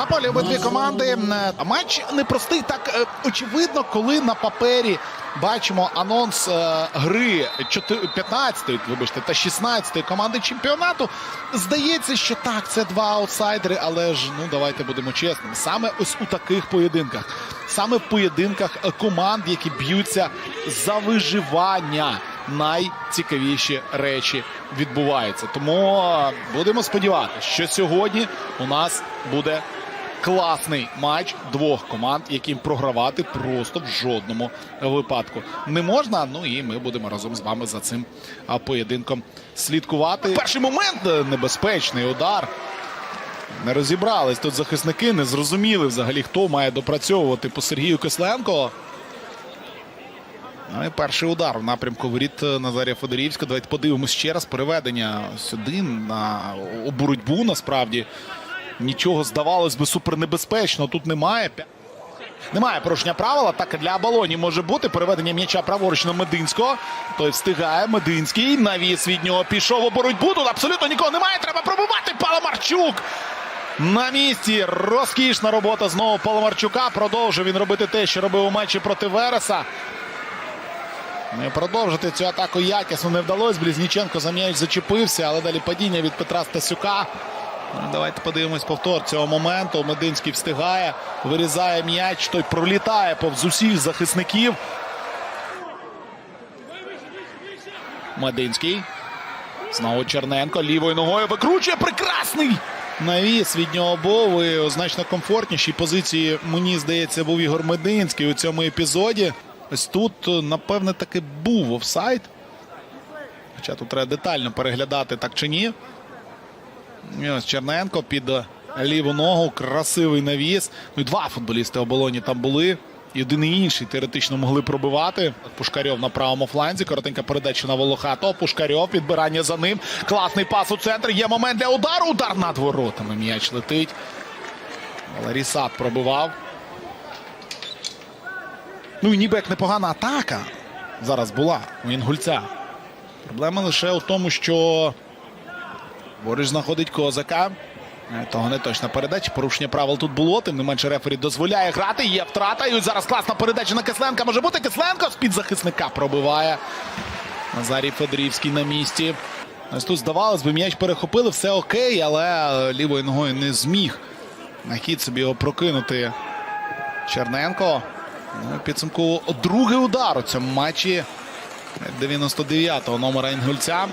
На полі обидві команди. Е, Матч непростий. Так е, очевидно, коли на папері бачимо анонс е, гри 15-ї, вибачте, та 16-ї команди чемпіонату. Здається, що так, це два аутсайдери, але ж ну давайте будемо чесними. Саме ось у таких поєдинках, саме в поєдинках команд, які б'ються за виживання. Найцікавіші речі відбуваються. Тому будемо сподіватися, що сьогодні у нас буде класний матч двох команд, яким програвати просто в жодному випадку не можна. Ну і ми будемо разом з вами за цим поєдинком слідкувати. Перший момент е, небезпечний удар. Не розібрались тут захисники, не зрозуміли взагалі, хто має допрацьовувати по Сергію Кисленко. Ну і перший удар в напрямку воріт е, Назарія Федорівська. Давайте подивимось ще раз. Переведення сюди на боротьбу насправді. Нічого здавалось би супернебезпечно. Тут немає. Немає порушення правила. Так для оболоні може бути. Переведення м'яча праворуч на Мединського. Той встигає. Мединський. Навіс від нього пішов у боротьбу. Тут абсолютно нікого немає. Треба пробивати. Паламарчук. На місці розкішна робота знову Паламарчука. Продовжує він робити те, що робив у матчі проти Вереса. Не продовжити цю атаку якісно не вдалося. Близніченко за м'яч зачепився, але далі падіння від Петра Стасюка. Ну, Давайте подивимось повтор цього моменту. Мединський встигає, вирізає м'яч, той пролітає повз усіх захисників. Мединський. Знову Черненко лівою ногою викручує прекрасний. Навіс від нього був і у значно комфортнішій позиції, мені здається, був Ігор Мединський у цьому епізоді. Ось тут, напевне, таки був офсайд. Хоча тут треба детально переглядати так чи ні. Черненко під ліву ногу. Красивий навіс. Ну і два футболісти оболоні там були. Один і інший теоретично могли пробивати. Пушкарьов на правому фланзі. Коротенька передача на Волохато. Пушкарьов. Підбирання за ним. Класний пас у центр. Є момент для удару. Удар над воротами. М'яч летить. Валерій пробивав. Ну і ніби як непогана атака зараз була у Інгульця. Проблема лише у тому, що Бориш знаходить козака. Е, Того не точна передача. Порушення правил тут було. Тим не менше рефері дозволяє грати. Є втрата. І зараз класна передача на Кисленка. Може бути Кисленко з-під захисника пробиває. Назарій Федорівський на місці. Ось тут здавалось би, м'яч перехопили, все окей, але лівою ногою не зміг на хід собі його прокинути Черненко. Ну, підсумку другий удар у цьому матчі 99-го номера Інгульця.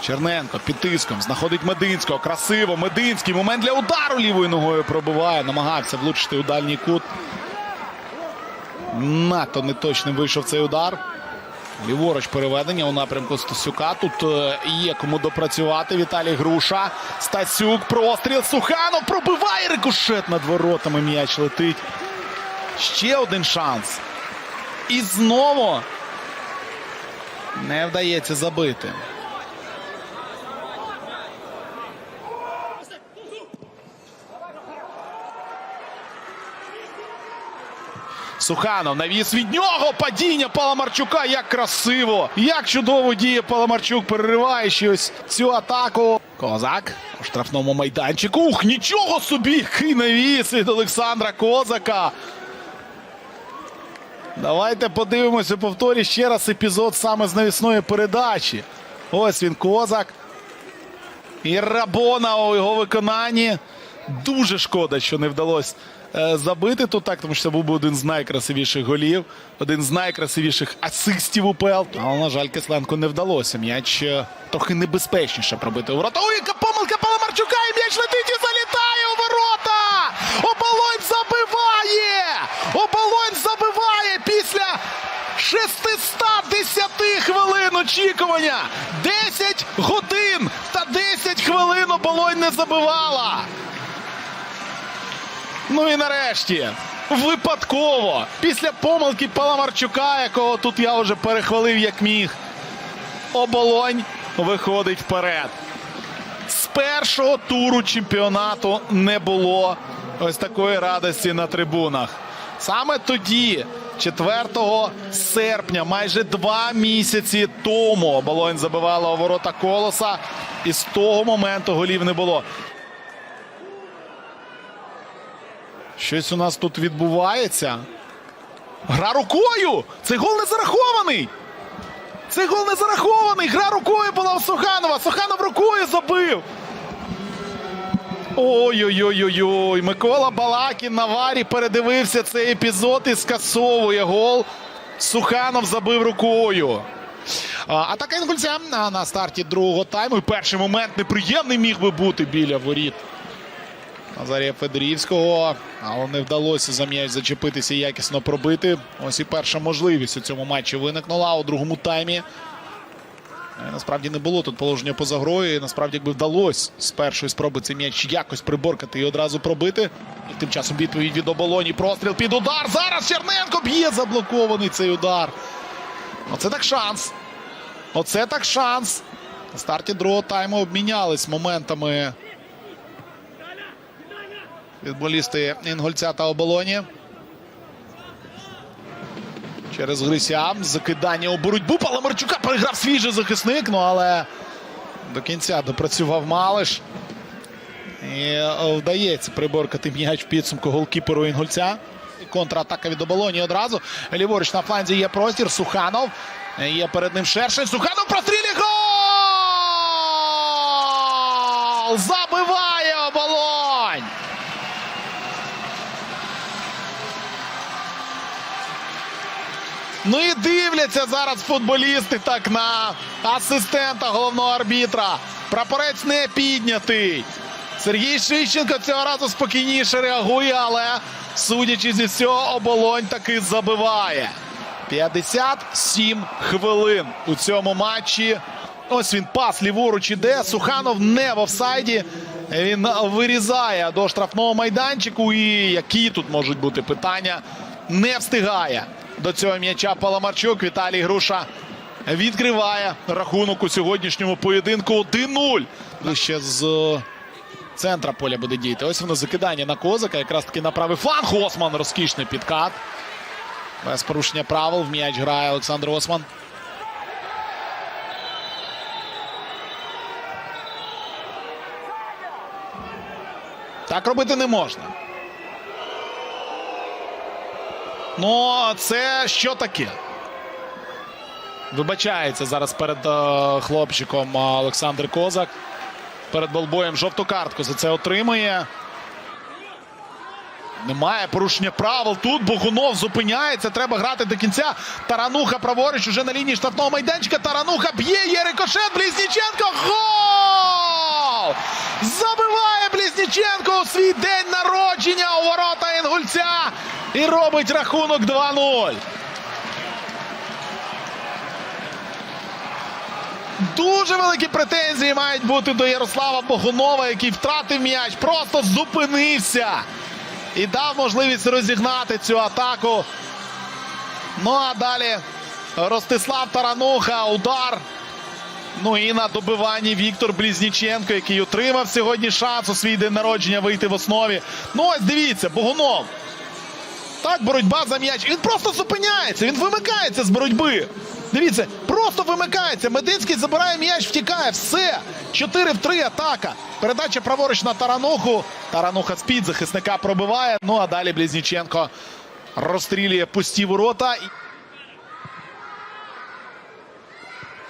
Черненко під тиском знаходить Мединського. Красиво. Мединський. Момент для удару лівою ногою пробиває. Намагався влучити у дальній кут. Надто неточним вийшов цей удар. Ліворуч переведення у напрямку Стасюка. Тут е, є кому допрацювати. Віталій Груша. Стасюк. Простріл. Суханов пробиває рикошет над воротами. М'яч летить. Ще один шанс. І знову не вдається забити. Суханов навіс від нього. Падіння Паламарчука. Як красиво! Як чудово діє Паламарчук, перериваючи ось цю атаку. Козак у штрафному майданчику. Ух, нічого собі! Який навіс від Олександра Козака. Давайте подивимося у повторі ще раз епізод саме з навісної передачі. Ось він козак. І Рабона у його виконанні. Дуже шкода, що не вдалося забити тут так, тому що це був би один з найкрасивіших голів, один з найкрасивіших асистів УПЛ. Але, на жаль, Кисленко не вдалося. М'яч е, трохи небезпечніше пробити у ворота. Ой, яка помилка Паламарчука, і м'яч летить і залітає у ворота! Оболонь забиває! Оболонь забиває після 610 хвилин очікування. 10 годин та 10 хвилин оболонь не забивала. Ну і нарешті, випадково, після помилки Паламарчука, якого тут я вже перехвалив як міг, оболонь виходить вперед. З першого туру чемпіонату не було ось такої радості на трибунах. Саме тоді, 4 серпня, майже два місяці тому, оболонь забивала ворота колоса, і з того моменту голів не було. Щось у нас тут відбувається. Гра рукою! Цей гол не зарахований! Цей гол не зарахований! Гра рукою була у Суханова! Суханов рукою забив! Ой-ой-ой-ой-ой! Микола Балакін на варі передивився цей епізод і скасовує гол. Суханов забив рукою. Атака інгульця на старті другого тайму. Перший момент неприємний міг би бути біля воріт. Назарія Федорівського. Але не вдалося за м'яч зачепитися і якісно пробити. Ось і перша можливість у цьому матчі виникнула у другому таймі. Е, Насправді не було тут положення поза грою. Насправді, якби вдалося з першої спроби цей м'яч якось приборкати і одразу пробити. І тим часом відповідь від оболоні. Простріл під удар. Зараз Черненко б'є заблокований цей удар. Оце так шанс. Оце так шанс. На старті другого тайму обмінялись моментами. Футболісти Інгольця та оболоні. Через Грися. Закидання у боротьбу. Паламарчука переграв свіжий захисник. Ну але до кінця допрацював Малиш. І е, вдається приборкати м'яч в підсумку голкіперу Інгольця. Контратака від оболоні одразу. Ліворуч на фланзі є простір. Суханов. Є перед ним Шершень. Суханов прострілює гол! Забиває оболонь! Ну і дивляться зараз футболісти так на асистента головного арбітра. Прапорець не піднятий. Сергій Шищенко цього разу спокійніше реагує, але судячи зі всього, оболонь таки забиває. 57 хвилин у цьому матчі. Ось він пас ліворуч іде. Суханов не в офсайді. Він вирізає до штрафного майданчику. І які тут можуть бути питання? Не встигає до цього м'яча Паламарчук. Віталій Груша відкриває рахунок у сьогоднішньому поєдинку 1-0. Ще з е, центра поля буде діяти. Ось воно закидання на козака. Якраз таки на правий фланг. Осман розкішний підкат. Без порушення правил в м'яч грає Олександр Осман. Так робити не можна. Ну, це що таке? Вибачається зараз перед е, хлопчиком е, Олександр Козак. Перед болбоєм жовту картку за це отримує. Немає порушення правил. Тут Богунов зупиняється. Треба грати до кінця. Тарануха праворуч уже на лінії штрафного майданчика. Тарануха б'є. Є рикошет. Близніченко. Гол! Забиває Близніченко у свій день народження у ворота Інгульця. І робить рахунок 2-0. Дуже великі претензії мають бути до Ярослава Богунова, який втратив м'яч, просто зупинився і дав можливість розігнати цю атаку. Ну а далі Ростислав Тарануха, удар. Ну і на добиванні Віктор Блізніченко, який отримав сьогодні шанс у свій день народження вийти в основі. Ну ось дивіться, Богунов. Так, боротьба за м'яч. Він просто зупиняється, він вимикається з боротьби. Дивіться, просто вимикається. Мединський забирає м'яч, втікає. Все. 4 в 3 атака. Передача праворуч на Тарануху. Тарануха з-під захисника пробиває. Ну а далі Близніченко розстрілює пусті ворота.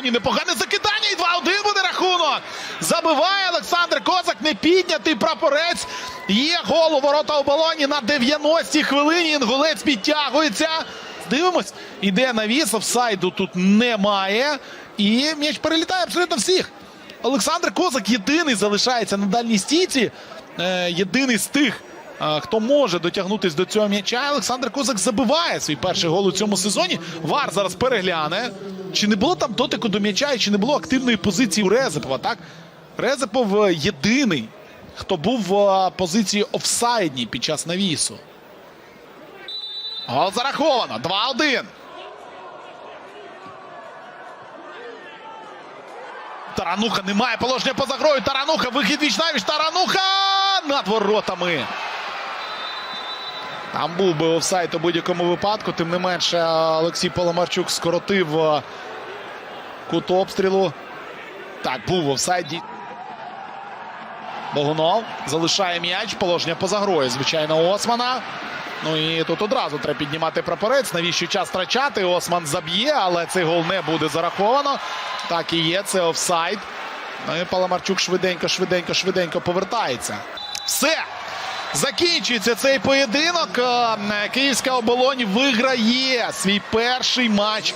І- Ні, непогане закидання і 2-1 буде рахунок. Забиває Олександр Козак, не піднятий прапорець. Є гол у ворота оболоні на 90-й хвилині. Інгулець підтягується. Дивимось, іде навіс, офсайду тут немає. І м'яч перелітає абсолютно всіх. Олександр Козак єдиний залишається на дальній стійці. Е, єдиний з тих, хто може дотягнутись до цього м'яча. Олександр Козак забиває свій перший гол у цьому сезоні. Вар зараз перегляне. Чи не було там дотику до м'яча і чи не було активної позиції у Резепова? Так? Резепов е, єдиний, хто був в е, позиції офсайдній під час навісу. Гол зараховано. 2-1. Тарануха немає положення поза грою. Тарануха, вихід віч навіч. Тарануха над воротами. Там був би офсайд у будь-якому випадку. Тим не менше, Олексій Поломарчук скоротив е, кут обстрілу. Так, був офсайд. Богунов залишає м'яч. Положення поза грою, звичайно, Османа. Ну і тут одразу треба піднімати прапорець. Навіщо час втрачати? Осман заб'є, але цей гол не буде зараховано. Так і є, це офсайд. Ну і Паламарчук швиденько, швиденько, швиденько повертається. Все. Закінчується цей поєдинок. Е, Київська оболонь виграє свій перший матч